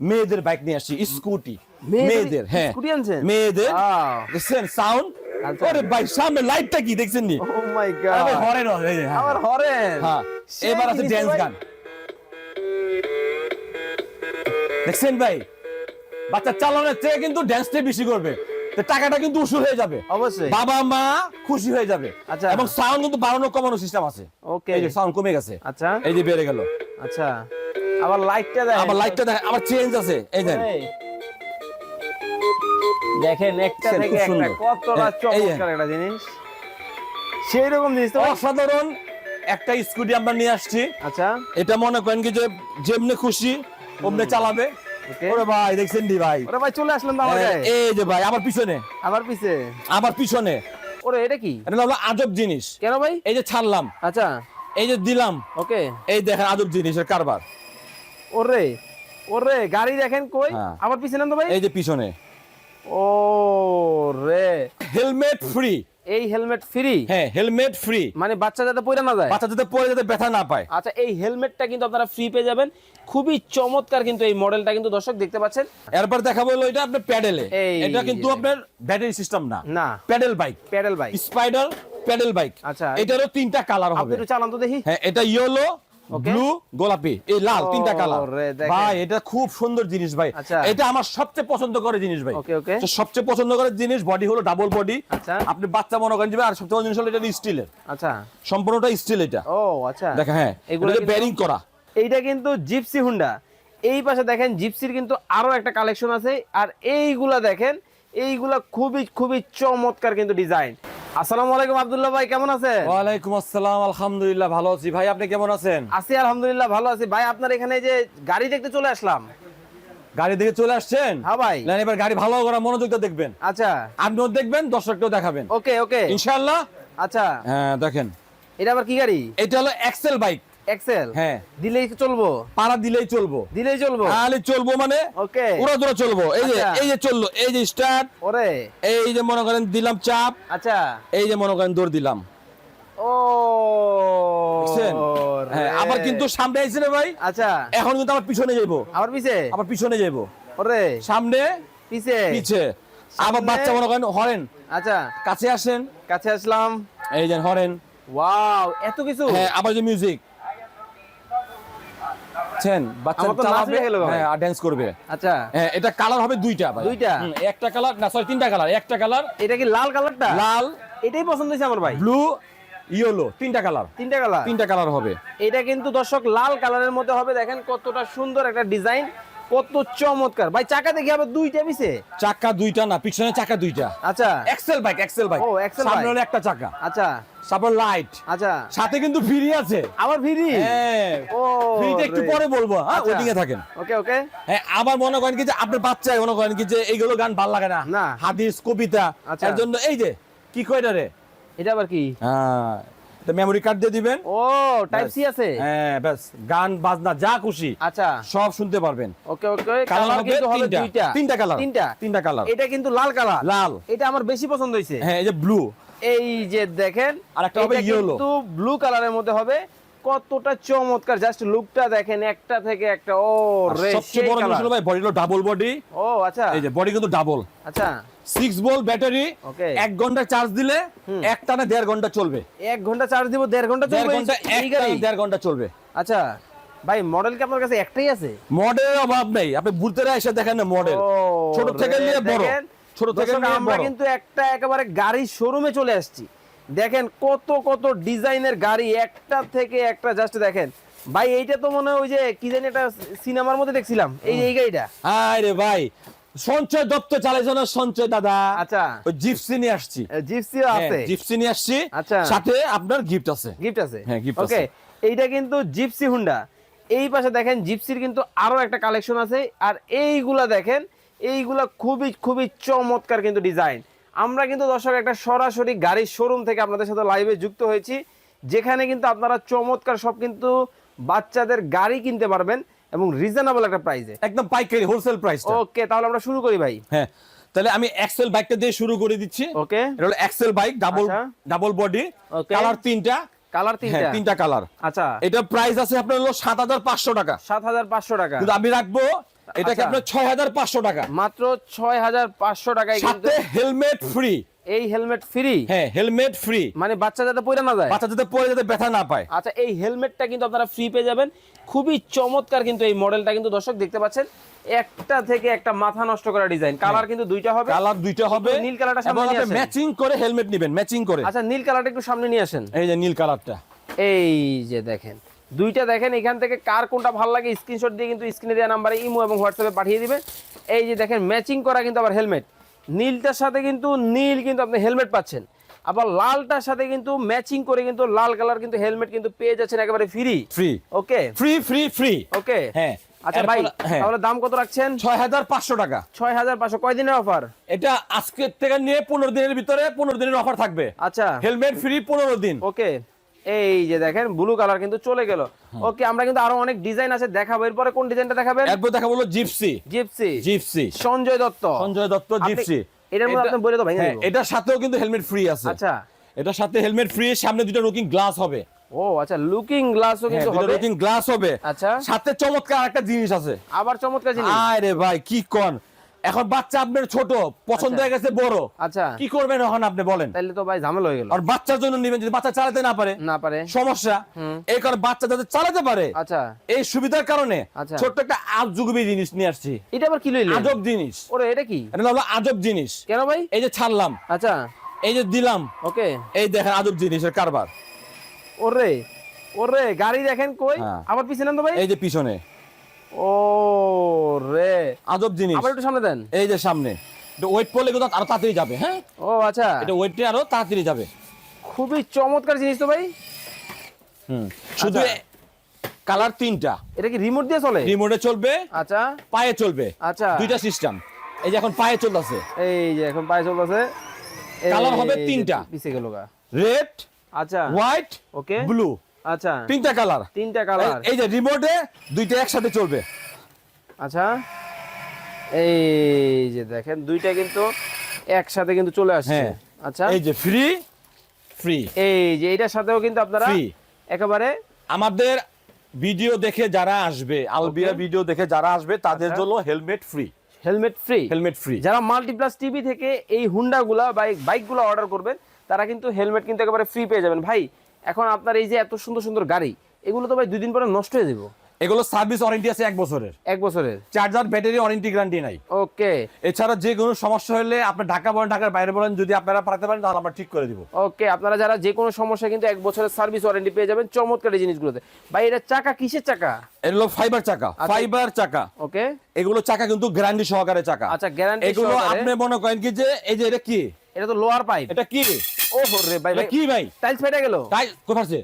মেয়েদের বাইক নিয়ে আসছি স্কুটি মেয়েদের হ্যাঁ। মেয়েদের দেখছেন সাউন্ড। আরে ভাই সামনে লাইটটা কি দেখছেন নি ও মাই গড হরেন, এই হ্যাঁ। হরেন। হ্যাঁ এবার আছে ড্যান্স গান। দেখছেন ভাই বাচ্চা চালানোর থেকে কিন্তু ড্যান্সটাই বেশি করবে। টাকাটা কিন্তু উসুল হয়ে যাবে। অবশ্যই। বাবা মা খুশি হয়ে যাবে। আচ্ছা। এবং সাউন্ড কিন্তু বাড়ানো কমানো সিস্টেম আছে। ওকে এই যে সাউন্ড কমে গেছে। আচ্ছা। এই যে বেড়ে গেল। আচ্ছা। আবার লাইটটা দেয়। আবার লাইটটা দেখেন আবার চেঞ্জ আছে। এই দেন। দেখেন একটা থেকে একটা কতটা এই- এই যে। চমৎকার একটা জিনিস। সেই রকম জিনিস তো। অসাধারণ একটা স্কুটি আমরা নিয়ে আসছি। আচ্ছা। এটা মনে করেন কি যে যেমনি খুশি অমনি চালাবে। ওরে ভাই দেখছেন দি ভাই? ওরে ভাই চলে আসলেন আমার গায়ে। এই যে ভাই আবার পিছনে। আবার পিছে। আবার পিছনে। ওরে এটা কি? এটা হলো আজব জিনিস। কেন ভাই? এই যে ছাড়লাম। আচ্ছা। এই যে দিলাম। ওকে এই দেখেন আজব জিনিসের কারবার। ওরে ওরে গাড়ি দেখেন কই? হ্যাঁ। আবার পিছে নেন তো ভাই? এই যে পিছনে। ও রে হেলমেট ফ্রি। এই হেলমেট ফ্রি? হ্যাঁ হেলমেট ফ্রি। মানে বাচ্চা যাতে পড়ে না যায়? বাচ্চা যাতে পরে যাতে ব্যথা না পায়। আচ্ছা এই হেলমেটটা কিন্তু আপনারা ফ্রি পেয়ে যাবেন। খুবই চমৎকার কিন্তু এই মডেলটা কিন্তু দর্শক দেখতে পাচ্ছেন। এরপর দেখাবো হলো এটা আপনার প্যাডেলে। এটা কিন্তু আপনার ব্যাটারি সিস্টেম না। না। Pedal bike. Pedal bike. Spider pedal bike. আচ্ছা। এটারও তিনটা কালার আপনি হবে। একটু চালান তো দেখি। হ্যাঁ এটা ইয়েলো. ব্লু গোলাপি। এই লাল তিনটা কালার ভাই এটা খুব সুন্দর জিনিস ভাই। আচ্ছা। এটা আমার সবচেয়ে পছন্দ করে জিনিস ভাই। সবচেয়ে পছন্দ করে জিনিস বডি হলো ডাবল বডি আচ্ছা। আপনি বাচ্চা মনে করেন আর সবচেয়ে জিনিস হলো এটা স্টিলের। আচ্ছা। সম্পূর্ণটা স্টিল এটা। ও আচ্ছা। দেখেন হ্যাঁ এগুলো ব্যারিং করা। এইটা কিন্তু জিপসি হুন্ডা এই পাশে দেখেন জিপসির কিন্তু আরও একটা কালেকশন আছে। আর এইগুলা দেখেন এইগুলা খুবই খুবই চমৎকার কিন্তু ডিজাইন আসসালামু আলাইকুম আব্দুল্লাহ ভাই কেমন আছেন? ওয়ালাইকুম আসসালাম আলহামদুলিল্লাহ ভালো আছি। ভাই আপনি কেমন আছেন? আছি আলহামদুলিল্লাহ ভালো আছি। ভাই আপনার এখানে যে গাড়ি দেখতে চলে আসলাম। গাড়ি দেখে চলে আসছেন? হ্যাঁ ভাই। না এবার গাড়ি ভালো করে মনোযোগটা দেখবেন। আচ্ছা। আপনিও দেখবেন দর্শককেও দেখাবেন। ওকে ওকে। ইনশাআল্লাহ। আচ্ছা। হ্যাঁ দেখেন। এটা আবার কি গাড়ি? এটা হলো এক্সেল বাইক এক্সেল হ্যাঁ। দিলেই চলবো? পাড়া দিলেই চলবো। দিলেই চলবো? তাহলে চলবো মানে ওকে। উড়া দুরা চলবো। এই যে আচ্ছা। এই যে চলল এই যে স্টার্ট ওরে। এই যে মনে করেন দিলাম চাপ আচ্ছা। এই যে মনে করেন দৌড় দিলাম। ও হ্যাঁ আবার কিন্তু সামনে আইছে রে ভাই। আচ্ছা। এখন কিন্তু আবার পিছনে যাইবো। আবার পিছে? আবার পিছনে যাইবো। ওরে। সামনে? পিছে? পিছে। আবার বাচ্চা মনে করেন হরেন। আচ্ছা। কাছে আসেন। কাছে আসলাম। এই যে হরেন। ওয়াও এত কিছু? হ্যাঁ আবার যে মিউজিক বাচ্চা চালাবে হয়ে আর ড্যান্স করবে। আচ্ছা। হ্যাঁ এটা কালার হবে দুইটা ভাই। দুইটা? একটা কালার না সরি তিনটা কালার একটা কালার এটা কি লাল কালারটা লাল। এটাই পছন্দ হয়েছে আমার ভাই। ব্লু ইয়েলো তিনটা কালার তিনটা কালার তিনটা কালার হবে। এটা কিন্তু দর্শক লাল কালারের মধ্যে হবে দেখেন কতটা সুন্দর একটা ডিজাইন কত চমৎকার। ভাই চাকা দেখি আবার দুইটা পিছে? চাকা দুইটা না পিছনে চাকা দুইটা। আচ্ছা। এক্সেল বাইক এক্সেল বাইক ও, Excel সামনে হলো একটা চাকা। আচ্ছা। তারপর লাইট। আচ্ছা। সাথে কিন্তু ফ্রি আছে। আবার ফ্রি হ্যাঁ। ফ্রিটা একটু পরে বলব হ্যাঁ আচ্ছা। থাকেন। ওকে ওকে। হ্যাঁ আবার মনে করেন কি যে আপনার বাচ্চায় মনে করেন কি যে এইগুলো গান ভালো লাগে না। না। হাদিস কবিতা আচ্ছা। এর জন্য এই যে কি কয় রে? এটা আবার কি? হ্যাঁ মেমোরি কার্ড দিয়ে দিবেন। ও টাইপ সি আছে? হ্যাঁ ব্যাস গান বাজনা যা খুশি আচ্ছা। সব শুনতে পারবেন। ওকে ওকে কালার কালার কিন্তু হবে তিনটা। দুইটা। তিনটা কালার তিনটা। তিনটা কালার এটা কিন্তু লাল কালার লাল। এটা আমার বেশি পছন্দ হয়েছে। হ্যাঁ এই যে ব্লু এই যে দেখেন আর একটা হবে এটা কিন্তু ব্লু কালারের মধ্যে হবে। কতটা চমৎকার জাস্ট লুকটা দেখেন একটা থেকে একটা ও রে সবচেয়ে বড় ভাই বডি হলো ডাবল বডি ও আচ্ছা। এই যে বডি কিন্তু ডাবল আচ্ছা। Six volt battery Okay. এক ঘণ্টা চার্জ দিলে এক টানা দেড় ঘণ্টা চলবে। এক ঘণ্টা চার্জ দিব দেড় ঘণ্টা দেড় চলবে? ঘণ্টা এই- এক এই গাড়ি? টানা দেড় ঘণ্টা চলবে। আচ্ছা। ভাই মডেল কি আপনার কাছে একটাই আছে? মডেলের অভাব নেই। আপনি বুঝতে এসে দেখেন না মডেল ছোট থেকে নিয়ে বড়। দেখেন, ছোট থেকে আমরা কিন্তু একটা একেবারে গাড়ির শোরুমে চলে আসছি। দেখেন কত কত ডিজাইনের গাড়ি একটা থেকে একটা জাস্ট দেখেন। ভাই এইটা তো মনে হয় ওই যে কি জানি একটা সিনেমার মধ্যে দেখছিলাম এই এই গাড়িটা। হায় রে ভাই সঞ্চয় দপ্তর চালাইছো না সঞ্চয় দাদা? আচ্ছা। ওই জিপসি নিয়ে আসছি। জিপসিও আছে হ্যাঁ, জিপসি নিয়ে আসছি। আচ্ছা। সাথে আপনার গিফট আছে। গিফট আছে? হ্যাঁ, gift ওকে আছে। এইটা কিন্তু জিপসি হুন্ডা এই পাশে দেখেন জিপসির কিন্তু আরও একটা কালেকশন আছে। আর এইগুলা দেখেন এইগুলা খুবই খুবই চমৎকার কিন্তু ডিজাইন আমরা কিন্তু দর্শক একটা সরাসরি গাড়ির শোরুম থেকে আপনাদের সাথে লাইভে যুক্ত হয়েছি যেখানে কিন্তু আপনারা চমৎকার সব কিন্তু বাচ্চাদের গাড়ি কিনতে পারবেন এবং রিজনেবল একটা প্রাইসে একদম পাইকারি হোলসেল প্রাইস ওকে তাহলে আমরা শুরু করি ভাই। হ্যাঁ তাহলে আমি এক্সেল বাইকটা দিয়ে শুরু করে দিচ্ছি। ওকে এটা হলো Excel bike double. Double body. Colour তিনটা। কালার হ্যাঁ তিনটা? তিনটা কালার। আচ্ছা। এটা প্রাইস আছে আপনার হলো সাত হাজার পাঁচশো টাকা। সাত হাজার পাঁচশো টাকা। কিন্তু আমি রাখব এটাকে আচ্ছা। আপনার ছয় হাজার পাঁচশো টাকা। মাত্র ছয় হাজার পাঁচশো টাকায় কিন্তু সাথে হেলমেট ফ্রি এই হেলমেট ফ্রি হ্যাঁ হেলমেট ফ্রি মানে বাচ্চা যাতে পড়ে না যায়? বাচ্চা যাতে পরে যাতে ব্যথা না পায়। আচ্ছা এই হেলমেটটা কিন্তু আপনারা ফ্রি পেয়ে যাবেন। খুবই চমৎকার কিন্তু এই মডেলটা কিন্তু দর্শক দেখতে পাচ্ছেন। একটা থেকে একটা মাথা নষ্ট করা ডিজাইন কালার কিন্তু দুইটা হবে। কালার দুইটা হবে। নীল কালারটা সামনে নিয়ে আসেন। ম্যাচিং করে হেলমেট নেবেন ম্যাচিং করে। আচ্ছা নীল কালারটা একটু সামনে নিয়ে আসেন। এই যে নীল কালারটা এই যে দেখেন। দুইটা দেখেন এখান থেকে কার কোনটা ভালো লাগে স্ক্রিনশট দিয়ে কিন্তু স্ক্রিনে দেওয়া নাম্বারে ইমো এবং হোয়াটসঅ্যাপে পাঠিয়ে দিবেন। এই যে দেখেন ম্যাচিং করা কিন্তু আবার হেলমেট নীলটার সাথে কিন্তু নীল কিন্তু আপনি হেলমেট পাচ্ছেন। আবার লালটার সাথে কিন্তু ম্যাচিং করে কিন্তু লাল কালার কিন্তু হেলমেট কিন্তু পেয়ে যাচ্ছেন একেবারে free free okay free free free okay হ্যাঁ। আচ্ছা ভাই হ্যাঁ। তাহলে দাম কত রাখছেন? ছয় হাজার পাঁচশো টাকা। ছয় হাজার পাঁচশো কয়দিনের অফার এটা আজকের থেকে নিয়ে পনেরো দিনের ভিতরে পনেরো দিনের অফার থাকবে। আচ্ছা। হেলমেট ফ্রি পনেরো দিন। ওকে এই যে দেখেন ব্লু কালার কিন্তু চলে গেল। ওকে আমরা কিন্তু আরও অনেক ডিজাইন আছে দেখাবো। এরপরে কোন ডিজাইনটা দেখাবেন? এরপর দেখা বলল Gypsy Gypsy Gypsy Sanjay Dutt. Sanjay Dutt Gypsy এটার মধ্যে আপনি বলে তো ভেঙে হ্যাঁ, দেবো। এটার সাথেও কিন্তু হেলমেট ফ্রি আছে। আচ্ছা। এটার সাথে হেলমেট ফ্রি সামনে দুটো রুকিং গ্লাস হবে। ও আচ্ছা লুকিং গ্লাসও কিন্তু হবে। রুকিং গ্লাস হবে। আচ্ছা। সাথে চমৎকার একটা জিনিস আছে। আবার চমৎকার জিনিস। আরে ভাই কি কোন? এখন বাচ্চা আপনার ছোট পছন্দ আচ্ছা। হয়ে গেছে বড়। আচ্ছা। কি করবেন এখন আপনি বলেন? তাহলে তো ভাই ঝামেলা হয়ে গেল। আর বাচ্চার জন্য নেবেন যদি বাচ্চা চালাতে না পারে? না পারে। সমস্যা। এই কারণে বাচ্চা যাতে চালাতে পারে আচ্ছা। এই সুবিধার কারণে আচ্ছা। ছোট্ট একটা আজগুবি জিনিস নিয়ে আসছি। এটা আবার কি লইলেন? আজব জিনিস। ওরে এটা কি? এটা হলো আজব জিনিস। কেন ভাই? এই যে ছাড়লাম। আচ্ছা। এই যে দিলাম। ওকে। এই দেখেন আজব জিনিসের কারবার। ওরে ওরে গাড়ি দেখেন কই? হ্যাঁ। আবার পিছনে তো ভাই। এই যে পিছনে। ও রে। আজব জিনিস। আবার একটু সামনে দেন। এই যে সামনে। ওয়েট করলে কিন্তু আরও তাড়াতাড়ি যাবে হ্যাঁ? ও আচ্ছা। এটা ওয়েটে আরও তাড়াতাড়ি যাবে। খুবই চমৎকার জিনিস তো ভাই। হুম। শুধু আচ্ছা। কালার তিনটা। এটা কি রিমোট দিয়ে চলে? রিমোটে চলবে আচ্ছা। পায়ে চলবে। আচ্ছা। দুইটা সিস্টেম এই যে এখন পায়ে চলতেছে। এই যে এখন পায়ে চলতেছে। কালার হবে তিনটা। পিছে গেল রেড আচ্ছা। হোয়াইট ওকে ব্লু আচ্ছা। তিনটা কালার তিনটা কালার এই যে রিমোটে দুইটা একসাথে চলবে। আচ্ছা। এই যে দেখেন দুইটা কিন্তু একসাথে কিন্তু চলে আসছে। হ্যাঁ। আচ্ছা। এই যে ফ্রি ফ্রি এই যে এটার সাথেও কিন্তু আপনারা একেবারে আমাদের ভিডিও দেখে যারা আসবে আলবিয়া ভিডিও দেখে যারা আসবে তাদের আচ্ছা। জন্য helmet free helmet free helmet free যারা মাল্টিপ্লাস টিভি থেকে এই হুন্ডা গুলা বাইক বাইকগুলো অর্ডার করবেন তারা কিন্তু হেলমেট কিন্তু একেবারে ফ্রি পেয়ে যাবেন। ভাই এখন আপনার এই যে এত সুন্দর সুন্দর গাড়ি এগুলো তো ভাই দুই দিন পরে নষ্ট হয়ে যাব। এগুলো সার্ভিস ওয়ারেন্টি আছে এক বছরের। এক বছরের? চার্জার ব্যাটারি ওয়ারেন্টি গ্যারান্টি নাই। ওকে। এছাড়া যে কোনো সমস্যা হলে আপনি ঢাকা বলেন ঢাকার বাইরে বলেন যদি আপনারা পাঠাতে পারেন তাহলে আমরা ঠিক করে দিব। ওকে আপনারা যারা যে কোনো সমস্যা কিন্তু এক বছরের সার্ভিস ওয়ারেন্টি পেয়ে যাবেন চমৎকার এই জিনিসগুলোতে। ভাই এটা চাকা কিসের চাকা? এগুলো ফাইবার চাকা আচ্ছা। ফাইবার চাকা। ওকে। এগুলো চাকা কিন্তু গ্যারান্টি সহকারে চাকা। আচ্ছা গ্যারান্টি এগুলো আপনি মনে করেন কি যে এই যে এটা কি? এটা তো লোয়ার পাইপ। এটা কি? রে ভাই ভাই। কি ভাই? টাইলস ফেটে গেল। কোথাছে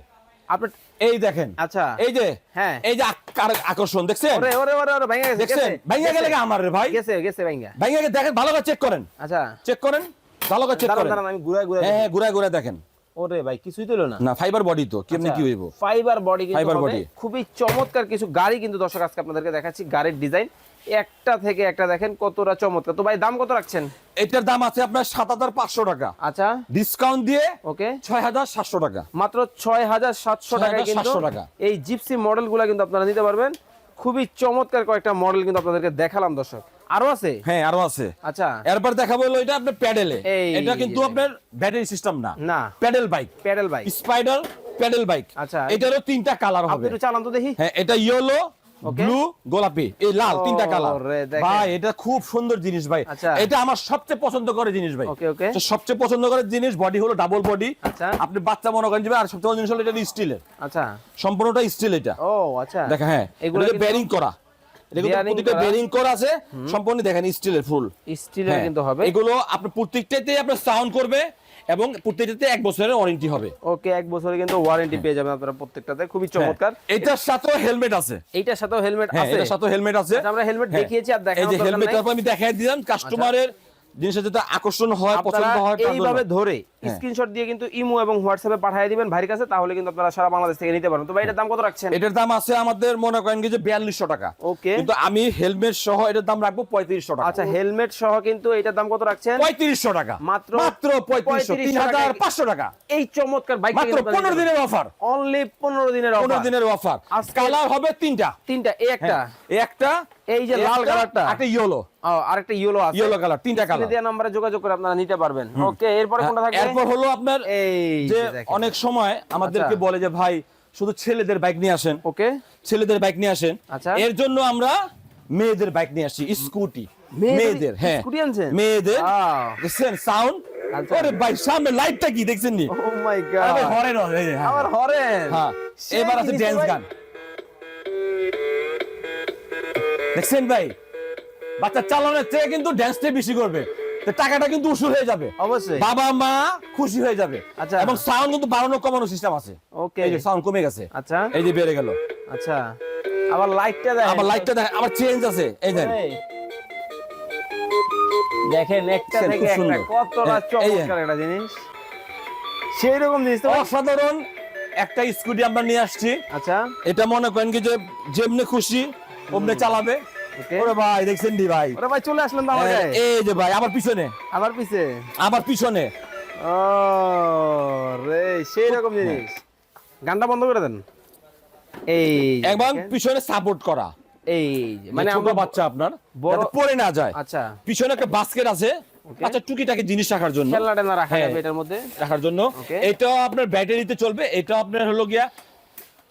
আপনার এই দেখেন। আচ্ছা। এই যে হ্যাঁ। এই যে আক- আক- আকর্ষণ দেখছেন? ওরে ওরে ওরে ওরে ভাঙা গেছে দেখছেন? গেছে, ভাইয়া গেলে আমার রে ভাই। গেছে গেছে ভাঙা ভাইয়া গেলে দেখেন ভালো করে চেক করেন। আচ্ছা। চেক করেন ভালো করে চেক করেন। দাঁড়ান আমি ঘুরাই ঘুরাই হ্যাঁ হ্যাঁ ঘুরায় ঘুরায় দেখেন। ওরে ভাই কিছুই তো না। না ফাইবার বডি তো কেমনি কি হইব? ফাইবার বডি কিন্তু Fiber হবে। খুবই চমৎকার কিছু গাড়ি কিন্তু দর্শক আজকে আপনাদেরকে দেখাচ্ছি গাড়ির ডিজাইন একটা থেকে একটা দেখেন কতটা চমৎকার। তো ভাই দাম কত রাখছেন? এটার দাম আছে আপনার সাত হাজার পাঁচশো টাকা। আচ্ছা। ডিসকাউন্ট দিয়ে ওকে। ছয় হাজার সাতশো টাকা। মাত্র ছয় হাজার সাতশো কিন্তু 6,700 টাকা। এই জিপসি মডেলগুলা কিন্তু আপনারা নিতে পারবেন। খুবই চমৎকার কয়েকটা মডেল কিন্তু আপনাদেরকে দেখালাম দর্শক। আরও আছে? হ্যাঁ আরও আছে। আচ্ছা। এরপর দেখাবো হলো এটা আপনার প্যাডেলে। এটা কিন্তু আপনার ব্যাটারি সিস্টেম না। না। Pedal bike. Pedal bike. Spider pedal bike. আচ্ছা। এটারও তিনটা কালার হবে। একটু চালান তো দেখি। হ্যাঁ এটা ইয়েলো. ব্লু গোলাপি এই লাল তিনটা কালার। ভাই এটা খুব সুন্দর জিনিস ভাই। আচ্ছা। এটা আমার সবচেয়ে পছন্দ করে জিনিস ভাই। সবচেয়ে পছন্দ করে জিনিস বডি হলো ডাবল বডি আচ্ছা। আপনি বাচ্চা মনে করেন আর সবচেয়ে জিনিস হলো এটা স্টিলের আচ্ছা। সম্পূর্ণটা স্টিল এটা। ও আচ্ছা। দেখেন হ্যাঁ এগুলো বেয়ারিং প্রতিটা। করা। আছে। সম্পূর্ণ দেখেন স্টিলের ফুল স্টিলের কিন্তু হবে। এগুলো আপনি প্রত্যেকটাতে আপনার সাউন্ড করবে। এবং প্রত্যেকটাতে এক বছরের ওয়ারেন্টি হবে। ওকে এক বছরে কিন্তু ওয়ারেন্টি পেয়ে যাবেন আপনারা প্রত্যেকটাতে। খুবই চমৎকার। হ্যাঁ, এটার সাথেও হেলমেট আছে। এটার সাথেও হেলমেট হ্যাঁ আছে। এটার সাথেও হেলমেট আছে। আচ্ছা, আমরা হেলমেট হ্যাঁ। দেখিয়েছি আর এই দেখানোর যে হেলমেটটা। আমি দেখাই দিলাম। কাস্টমারের জিনিসটা যাতে আকর্ষণ হয় পছন্দ হয় এইভাবে ধরে স্ক্রিনশট দিয়ে কিন্তু ইমো এবং হোয়াটসঅ্যাপে পাঠিয়ে দিবেন ভাইয়ের কাছে তাহলে কিন্তু আপনারা সারা বাংলাদেশ থেকে নিতে পারেন তো ভাই এটার দাম কত রাখছেন? এটার দাম আছে আমাদের মনে করেন যে বিয়াল্লিশশো টাকা। ওকে। কিন্তু আমি হেলমেট সহ এটার দাম রাখব পঁয়ত্রিশশো টাকা। আচ্ছা হেলমেট সহ কিন্তু এটার দাম কত রাখছেন? পঁয়ত্রিশশো টাকা। মাত্র মাত্র পঁয়ত্রিশশো 3500 তিন হাজার টাকা। পাঁচশো টাকা। এই চমৎকার বাইক মাত্র পনেরো দিনের অফার অনলি পনেরো দিনের পনেরো offer। দিনের অফার কালার হবে তিনটা। তিনটা এই একটা। হ্যাঁ, এই একটা এই যে লাল কালারটা একটা ইয়েলো আরেকটা ইয়েলো আছে। ইয়েলো কালার তিনটা কালার দেওয়া নম্বরে যোগাযোগ করে আপনারা নিতে পারবেন। ওকে এরপরে কোনটা থাকবে? এরপর হলো আপনার যে অনেক সময় আমাদেরকে আচ্ছা। বলে যে ভাই শুধু ছেলেদের বাইক নিয়ে আসেন ওকে ছেলেদের বাইক নিয়ে আসেন আচ্ছা। এর জন্য আমরা মেয়েদের বাইক নিয়ে আসছি স্কুটি মেয়েদের হ্যাঁ স্কুটি আনছেন? মেয়েদের. দেখছেন সাউন্ড আচ্ছা। আরে ভাই সামনে লাইটটা কি দেখছেন নি oh my God horn horn. আমার হরেন হ্যাঁ এবার আছে ড্যান্স। গান দেখছেন ভাই বাচ্চা চালানোর চেয়ে কিন্তু ড্যান্সটা বেশি করবে টাকাটা কিন্তু উসুল হয়ে যাবে। অবশ্যই। বাবা মা খুশি হয়ে যাবে। আচ্ছা। এবং সাউন্ড কিন্তু বাড়ানো কমানো সিস্টেম আছে। ওকে এই যে সাউন্ড কমে গেছে। আচ্ছা। এই যে বেড়ে গেল। আচ্ছা। আবার লাইটটা দেয় আবার লাইটটা দেখেন। আবার চেঞ্জ আছে। এই দেন দেখেন একটা থেকে একটা। কতটা হ্যাঁ। চমৎকার একটা জিনিস। সেই রকম জিনিস অসাধারণ একটা স্কুটি আমরা নিয়ে আসছি। আচ্ছা। এটা মনে করেন কি যে যেমনি খুশি অমনি চালাবে। ওরে ভাই দেখছেন দি ভাই? ওরে ভাই চলে আসলেন তো হ্যাঁ, এই যে ভাই আমার পিছনে। আবার পিছে? আমার পিছনে। ও রে সেই রকম জিনিস। গানটা বন্ধ করে দেন। এই এবং পিছনে সাপোর্ট করা। এই মানে আমরা বাচ্চা আপনার যাতে পড়ে না যায়। আচ্ছা। পিছনে একটা বাস্কেট আছে. আচ্ছা টুকিটাকি জিনিস রাখার জন্য। খেলনা টেলনা রাখা হ্যাঁ। যাবে এটার মধ্যে। রাখার জন্য. এটাও আপনার ব্যাটারিতে চলবে। এটা আপনার হলো গিয়া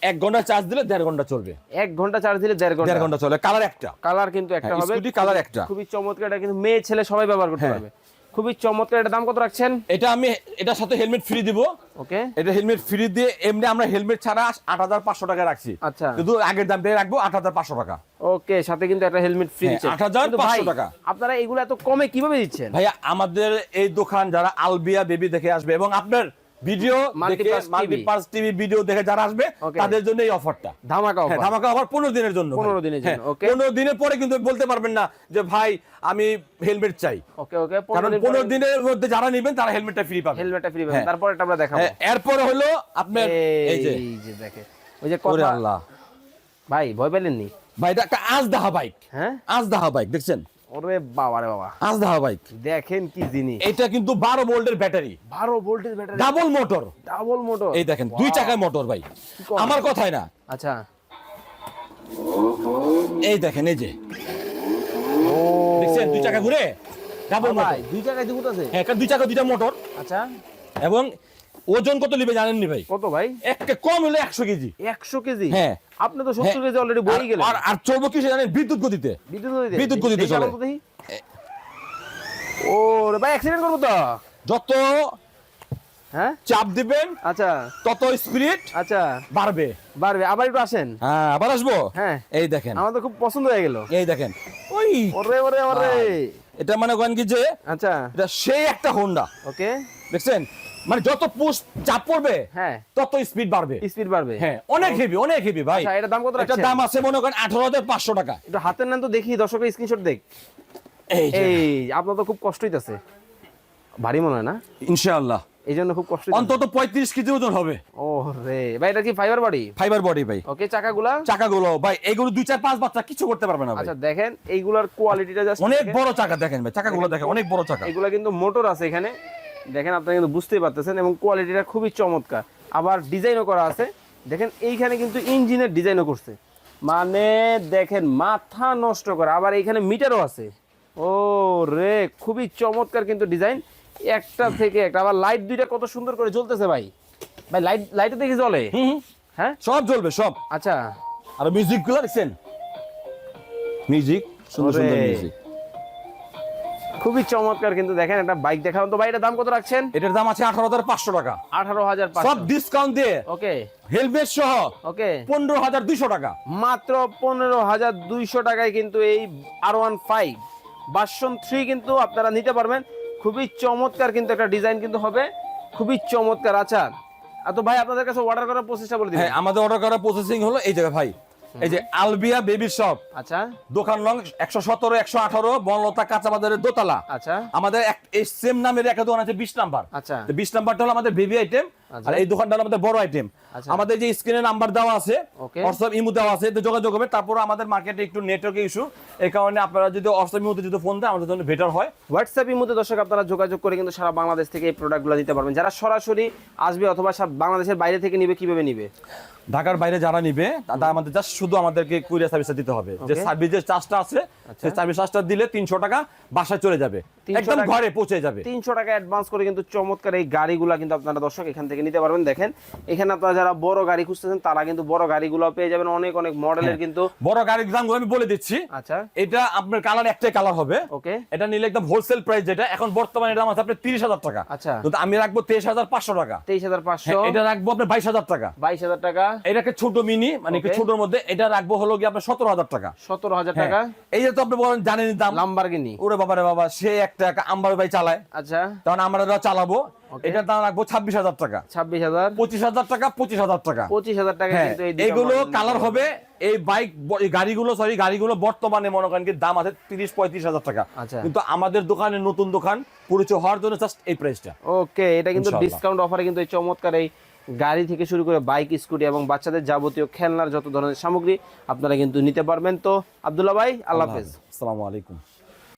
এক ঘণ্টা চার্জ দিলে দেড় ঘণ্টা চলবে। এক ঘণ্টা চার্জ দিলে দেড় ঘণ্টা। দেড় ঘণ্টা চলে কালার একটা। কালার কিন্তু একটা হ্যাঁ, হবে। স্কুটি কালার একটা। খুবই চমৎকার এটা কিন্তু মেয়ে ছেলে সবাই ব্যবহার করতে হ্যাঁ। পারবে। খুবই চমৎকার এটা দাম কত রাখছেন? এটা আমি এটার সাথে হেলমেট ফ্রি দিব। ওকে। এটা হেলমেট ফ্রি দিয়ে এমনি আমরা হেলমেট ছাড়া আট হাজার পাঁচশো টাকা রাখছি। আচ্ছা। কিন্তু আগের দামটাই রাখব আট হাজার পাঁচশো টাকা। ওকে সাথে কিন্তু একটা হেলমেট ফ্রি দিচ্ছেন। 8,500 কিন্তু ভাই, টাকা। আপনারা এগুলো এত কমে কীভাবে দিচ্ছেন? ভাইয়া আমাদের এই দোকান যারা আলবিয়া বেবি দেখে আসবে এবং আপনার ভিডিও মাল্টিপার্স টিভি ভিডিও দেখে যারা আসবে তাদের জন্য এই অফারটা ধামাকা হ্যাঁ offer। ধামাকা আবার পনেরো দিনের জন্য 15 দিনের জন্য, okay. পনেরো দিনের পরে কিন্তু বলতে পারবেন না যে ভাই আমি হেলমেট চাই। ওকে ওকে কারণ পনেরো দিনের মধ্যে যারা নেবেন তারা হেলমেটটা ফ্রি পাবেন। হেলমেটটা ফ্রি হ্যাঁ। তারপর এটা আমরা দেখাবো। হ্যাঁ, এরপরে হলো আপনার এই যে এই যে দেখে ওই যে কথা আল্লাহ। ভাই ভয় পেলেন নি ভাই এটা একটা আজদাহা বাইক হ্যাঁ? আজদাহা বাইক দেখছেন? ওরে বাবা রে বাবা। আজদাহা বাইক। দেখেন কি জিনিস। এটা কিন্তু বারো ভোল্টের ব্যাটারি। বারো voltage battery. Double motor. Double motor. এই দেখেন দুই চাকায় মোটর ভাই। আমার কথাই না। আচ্ছা। এই দেখেন এই যে। ও। দেখছেন? দুই চাকা ঘুরে? ডাবল ভাই মোটর। দুই জায়গায় দুগুত আছে? হ্যাঁ দুই চাকা দুইটা মোটর। আচ্ছা। এবং ওজন কত নিবে জানেননি ভাই? কত ভাই? একটা কম হলে একশো কেজি। একশো কেজি? হ্যাঁ। আপনি তো সত্তর হ্যাঁ। কেজি অলরেডি বই গেলেন। আর আর চলবো কি জানেন? বিদ্যুৎ গতিতে। বিদ্যুৎ গতিতে। বিদ্যুৎ গতিতে চলে। ও রে ভাই অ্যাক্সিডেন্ট করব তো? যত হ্যাঁ? চাপ দিবেন আচ্ছা। তত স্পিরিট আচ্ছা। বাড়বে। বাড়বে। আবার একটু আসেন। হ্যাঁ আবার আসব? হ্যাঁ। এই দেখেন। আমার তো খুব পছন্দ হয়ে গেল। এই দেখেন। ওই। ওরে ওরে ওরে। এটা মানে করেন কি যে? আচ্ছা। এটা সেই একটা হোন্ডা ওকে। দেখছেন? মানে যত পুশ চাপ পড়বে হ্যাঁ। তত স্পিড বাড়বে। স্পিড বাড়বে। হ্যাঁ অনেক হেভি অনেক হেভি ভাই। আচ্ছা, এটার দাম কত রাখছেন? দাম আছে মনে করেন আঠারো হাজার পাঁচশো টাকা। একটু হাতের নাম তো দেখি দর্শকের স্ক্রিনশট দেখ। এই যে। এই আপনার তো খুব কষ্ট হইতাছে। ভারী মনে হয় না? ইনশাআল্লাহ। এই জন্য খুব কষ্ট অন্তত পঁয়ত্রিশ কেজি ওজন হবে। ও রে ভাই এটা কি ফাইবার বডি ফাইবার বডি ভাই। ওকে চাকাগুলা? চাকাগুলো ভাই এগুলো দুই চার পাঁচ বাচ্চা কিছু করতে পারবে না ভাই। আচ্ছা দেখেন এইগুলার কোয়ালিটিটা জাস্ট অনেক বড় চাকা দেখেন ভাই চাকাগুলো দেখেন অনেক বড় চাকা। এগুলা কিন্তু মোটর আছে এখানে। দেখেন আপনারা কিন্তু বুঝতেই পারতেছেন এবং কোয়ালিটিটা খুবই চমৎকার। আবার ডিজাইনও করা আছে। দেখেন এইখানে কিন্তু ইঞ্জিনের ডিজাইনও করছে। মানে দেখেন মাথা নষ্ট করে। আবার এইখানে মিটারও আছে। ও রে খুবই চমৎকার কিন্তু ডিজাইন। একটা থেকে একটা। আবার লাইট দুইটা কত সুন্দর করে জ্বলতেছে ভাই। ভাই লাইট লাইটে দেখি জ্বলে? হ্যাঁ? সব জ্বলবে সব। আচ্ছা। আর মিউজিকগুলো দেখছেন? মিউজিক সুন্দর সুন্দর মিউজিক খুবই চমৎকার কিন্তু দেখেন একটা বাইক দেখান তো ভাই এটার দাম কত রাখছেন? এটার দাম আছে আঠারো হাজার পাঁচশো টাকা। আঠারো হাজার সব ডিসকাউন্ট দিয়ে ওকে হেলমেট সহ ওকে পনেরো হাজার দুইশো টাকা। মাত্র পনেরো হাজার দুইশো টাকায় কিন্তু এই আর ওয়ান ফাইভ বাসন থ্রি কিন্তু আপনারা নিতে পারবেন। খুবই চমৎকার কিন্তু একটা ডিজাইন কিন্তু হবে। খুবই চমৎকার আচ্ছা আর তো ভাই আপনাদের কাছে অর্ডার করার প্রসেসটা বলে দিবেন। হ্যাঁ আমাদের অর্ডার করা প্রসেসিং হলো এই জায়গায় ভাই। এই যে আলবিয়া বেবি শপ। আচ্ছা। দোকান নং একশো সতেরো একশো আঠারো বনলতা কাঁচা বাজারের দোতলা। আচ্ছা। আমাদের এক- এই সেম নামের একটা দোকান আছে বিশ নাম্বার। আচ্ছা। বিশ নাম্বারটা হলো আমাদের বেবি আইটেম। আর এই দোকানটা হলো আমাদের বড় আইটেম আচ্ছা। আমাদের যে স্ক্রিনে নাম্বার দেওয়া আছে. হোয়াটসঅ্যাপ ইমো দেওয়া আছে এতে যোগাযোগ হবে। তারপর আমাদের মার্কেটে একটু নেটওয়ার্ক ইস্যু এই কারণে আপনারা যদি হোয়াটসঅ্যাপ ইমোতে যদি ফোন দেন আমাদের জন্য বেটার হয়। হোয়াটসঅ্যাপের মধ্যে দর্শক আপনারা যোগাযোগ করে কিন্তু সারা বাংলাদেশ থেকে এই প্রোডাক্টগুলো নিতে পারবেন। যারা সরাসরি আসবে অথবা সব বাংলাদেশের বাইরে থেকে নিবে কীভাবে নিবে? ঢাকার বাইরে যারা নিবে তারা আমাদের জাস্ট শুধু আমাদেরকে কুরিয়ার সার্ভিসটা দিতে হবে। যে. সার্ভিসের চার্জটা আছে সেই সার্ভিস চার্জটা দিলে তিনশো টাকা বাসায় চলে যাবে। 300 একদম ঘরে পৌঁছে যাবে। তিনশো টাকা অ্যাডভান্স করে কিন্তু চমৎকার এই গাড়িগুলো কিন্তু আপনারা দর্শক এখান থেকে নিতে পারবেন। দেখেন এখানে আপনারা যারা বড় গাড়ি খুঁজতেছেন তারা কিন্তু বড় গাড়িগুলো পেয়ে যাবেন। অনেক অনেক মডেলের কিন্তু বড় গাড়ির দামগুলো আমি বলে দিচ্ছি। আচ্ছা। এটা আপনার কালার একটাই কালার হবে। ওকে। এটা নিলে একদম হোলসেল প্রাইস যেটা এখন বর্তমানে দাম আছে আপনার তিরিশ হাজার টাকা। আচ্ছা। কিন্তু আমি রাখব তেইশ হাজার পাঁচশো টাকা। তেইশ হাজার পাঁচশো। হ্যাঁ, এটা রাখব আপনার বাইশ হাজার টাকা। বাইশ হাজার টাকা। এটাকে ছোট মিনি মানে ছোটর মধ্যে এটা রাখব হলো কি আপনার সতেরো হাজার টাকা। সতেরো হাজার হ্যাঁ। টাকা এই যে তো আপনি বলেন জানেন দাম। লাম্বারগিনি ওরে বাবা সে একটা আম্বার ভাই চালায়। আচ্ছা। তখন আমরা চালাবো এটার দাম রাখব ছাব্বিশ হাজার টাকা। ছাব্বিশ হাজার। পঁচিশ হাজার টাকা পঁচিশ হাজার টাকা। পঁচিশ হাজার টাকা হ্যাঁ এইগুলো কালার হবে এই বাইক গাড়িগুলো সরি গাড়িগুলো বর্তমানে মনে করেন কি দাম আছে তিরিশ পঁয়ত্রিশ হাজার টাকা। আচ্ছা। কিন্তু আমাদের দোকানে নতুন দোকান পরিচয় হওয়ার জন্য জাস্ট এই প্রাইসটা ওকে এটা কিন্তু। ডিসকাউন্ট অফারে কিন্তু এই চমৎকার এই গাড়ি থেকে শুরু করে বাইক স্কুটি এবং বাচ্চাদের যাবতীয় খেলনার যত ধরনের সামগ্রী আপনারা কিন্তু নিতে পারবেন। তো আব্দুল্লাহ ভাই আল্লাহ হাফেজ। আসসালামু আলাইকুম।